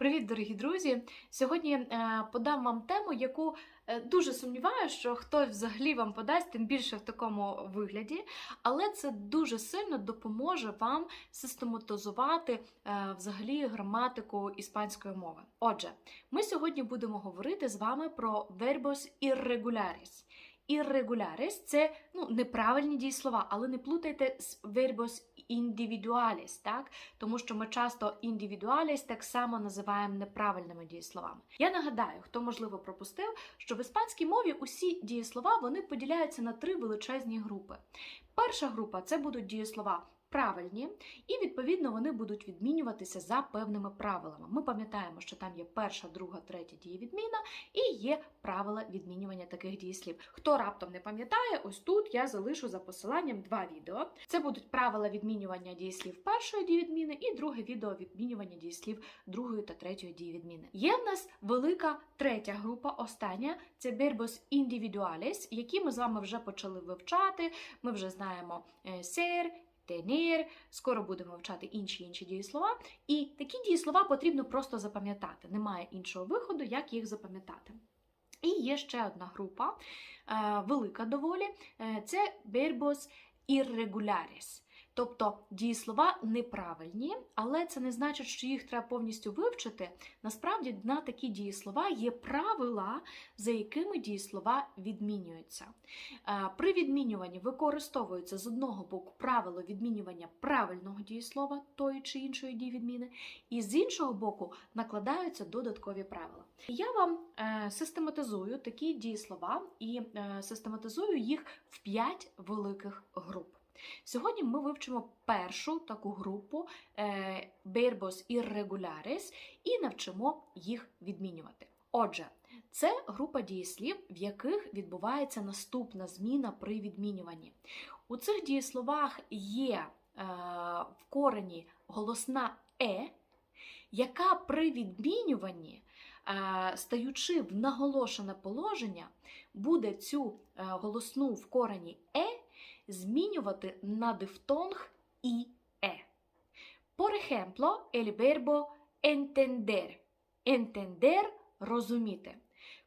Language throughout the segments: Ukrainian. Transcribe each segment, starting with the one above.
Привіт, дорогі друзі! Сьогодні е, подам вам тему, яку е, дуже сумніваюся, що хтось взагалі вам подасть, тим більше в такому вигляді. Але це дуже сильно допоможе вам систематизувати е, взагалі граматику іспанської мови. Отже, ми сьогодні будемо говорити з вами про verbos irregulares. Irregulares – це ну, неправильні дієслова, але не плутайте з verbos individualis, так? Тому що ми часто individualis так само називаємо неправильними дієсловами. Я нагадаю, хто можливо пропустив, що в іспанській мові усі дієслова вони поділяються на три величезні групи. Перша група це будуть дієслова правильні, і відповідно вони будуть відмінюватися за певними правилами. Ми пам'ятаємо, що там є перша, друга, третя дієвідміна і є правила відмінювання таких дієслів. Хто раптом не пам'ятає, ось тут я залишу за посиланням два відео. Це будуть правила відмінювання дієслів першої дієвідміни і друге відео відмінювання дієслів другої та третьої дієвідміни. Є в нас велика третя група, остання це verbos individuales, які ми з вами вже почали вивчати. Ми вже знаємо ser, tener, скоро будемо вивчати інші інші дієслова. І такі дієслова потрібно просто запам'ятати. Немає іншого виходу, як їх запам'ятати. І є ще одна група, е, велика доволі, е, це verbos irregulares. Тобто дієслова неправильні, але це не значить, що їх треба повністю вивчити. Насправді на такі дієслова є правила, за якими дієслова відмінюються. Е, При відмінюванні використовується з одного боку правило відмінювання правильного дієслова тої чи іншої дієвідміни, і з іншого боку накладаються додаткові правила. Я вам е, систематизую такі дієслова і е, систематизую їх в 5 великих груп. Сьогодні ми вивчимо першу таку групу verbos irregulares і навчимо їх відмінювати. Отже, це група дієслів, в яких відбувається наступна зміна при відмінюванні. У цих дієсловах є е, в корені голосна е, яка при відмінюванні, е, стаючи в наголошене положення, буде цю е, голосну в корені е змінювати на дифтонг і е. Por ejemplo, el verbo entender. Entender – розуміти.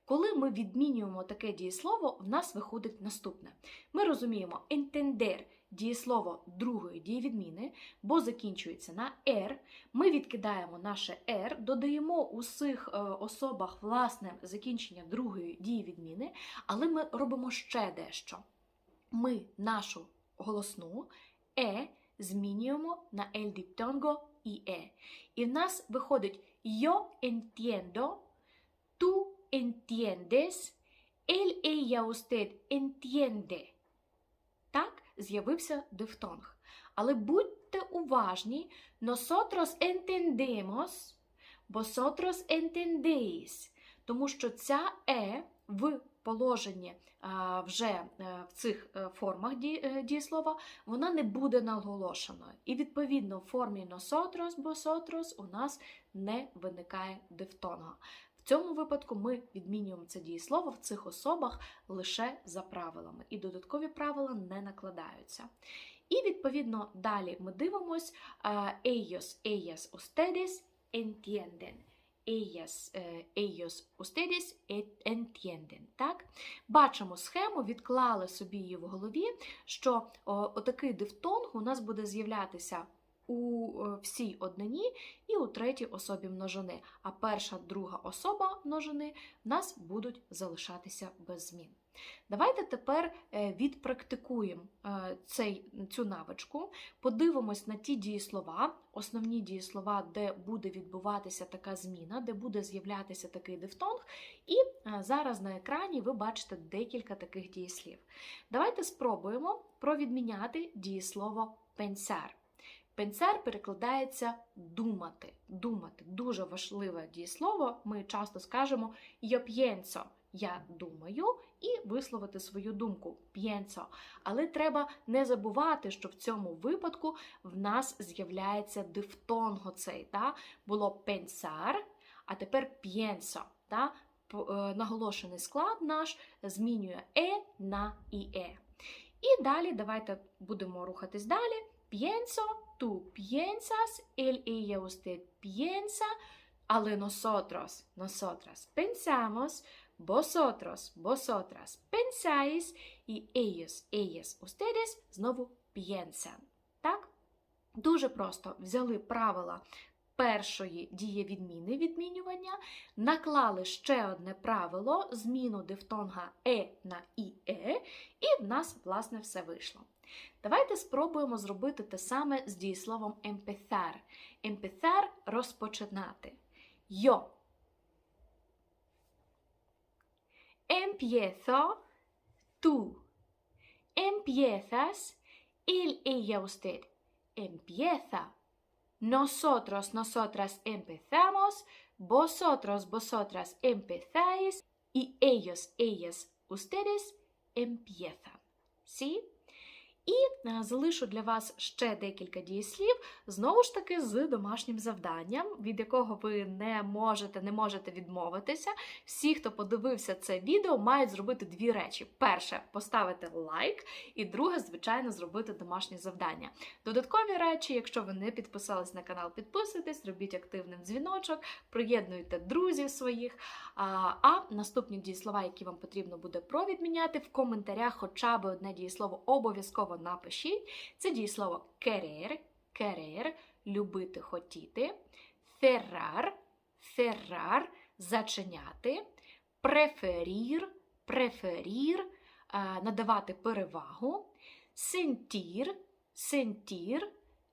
Коли ми відмінюємо таке дієслово, в нас виходить наступне. Ми розуміємо entender – дієслово другої дієвідміни, бо закінчується на «р». Ми відкидаємо наше «р», додаємо у цих е, особах власне закінчення другої дієвідміни, але ми робимо ще дещо. Ми нашу голосну «е» змінюємо на «el diptongo» і «е». І в нас виходить «yo entiendo», «tú entiendes», «él, ella, usted entiende». Так з'явився дифтонг. Але будьте уважні, nosotros entendemos, vosotros entendéis, тому що ця «е» в положенні вже е, в цих е, формах е, дієслова, вона не буде наголошеною. І відповідно в формі nosotros, vosotros у нас не виникає дифтонга. В цьому випадку ми відмінюємо це дієслово в цих особах лише за правилами, і додаткові правила не накладаються. І відповідно далі ми дивимось е, ellos, ellas, ustedes entienden. Ellas, е, ellos, ustedes entienden. Так? Бачимо схему, відклали собі її в голові, що отакий дифтонг у нас буде з'являтися у е, всій однині і у третій особі множини. А перша, друга особа множини в нас будуть залишатися без змін. Давайте тепер е, відпрактикуємо е, цей, цю навичку, подивимось на ті дієслова, основні дієслова, де буде відбуватися така зміна, де буде з'являтися такий дифтонг. І зараз на екрані ви бачите декілька таких дієслів. Давайте спробуємо провідміняти дієслово пенсар. Пенсер перекладається думати. Думати дуже важливе дієслово. Ми часто скажемо «yo pienso» – я думаю, і висловити свою думку «pienso». Але треба не забувати, що в цьому випадку в нас з'являється дифтонг оцей. Та? Було pensar, а тепер pienso. Та? Е, Наголошений склад наш змінює е на іе. І далі давайте будемо рухатись далі. Pienso, tú piensas, él, ella, usted piensa, Але nosotros, nosotras pensamos, vosotros, vosotras pensáis і ellos, ellas, ustedes знову piensan. Так? Дуже просто взяли правила першої дієвідміни відмінювання, наклали ще одне правило, зміну дифтонга е на іе, і в нас, власне, все вийшло. Давайте спробуємо зробити те саме з дієсловом empezar. Empezar – розпочинати. Yo. Empiezo, tú. Empiezas, él, ella, usted. Empieza. Nosotros, nosotras empezamos, vosotros, vosotras empezáis y ellos, ellas, ustedes empiezan. ¿Sí? І е, залишу для вас ще декілька дієслів, знову ж таки з домашнім завданням, від якого ви не можете, не можете відмовитися. Всі, хто подивився це відео, мають зробити дві речі: перше поставити лайк, і друге, звичайно, зробити домашнє завдання. Додаткові речі, якщо ви не підписались на канал, підписуйтесь, робіть активним дзвіночок, приєднуйте друзів своїх. А, наступні дієслова, які вам потрібно буде провідміняти, в коментарях хоча б одне дієслово обов'язково напишіть. Це дієслово querer, querer, любити, хотіти, cerrar, cerrar, зачиняти, preferir, preferir, надавати перевагу, sentir, sentir,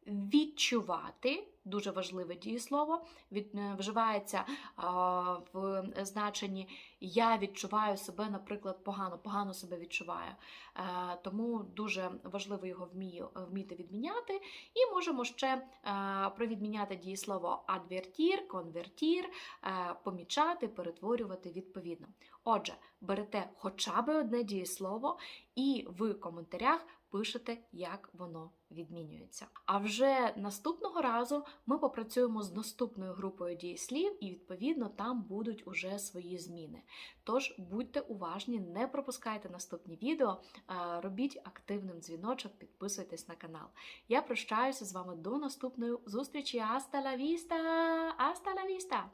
відчувати, дуже важливе дієслово, від, е, вживається а, в значенні я відчуваю себе, наприклад, погано, погано себе відчуваю. Е, тому дуже важливо його вмію, вміти відміняти. І можемо ще е, провідміняти дієслово advertir, convertir, е, помічати, перетворювати відповідно. Отже, берете хоча б одне дієслово і в коментарях пишете, як воно відмінюється. А вже наступного разу ми попрацюємо з наступною групою дієслів, і відповідно там будуть уже свої зміни. Тож будьте уважні, не пропускайте наступні відео, робіть активним дзвіночок, підписуйтесь на канал. Я прощаюся з вами до наступної зустрічі. Аста ла віста! Аста ла віста!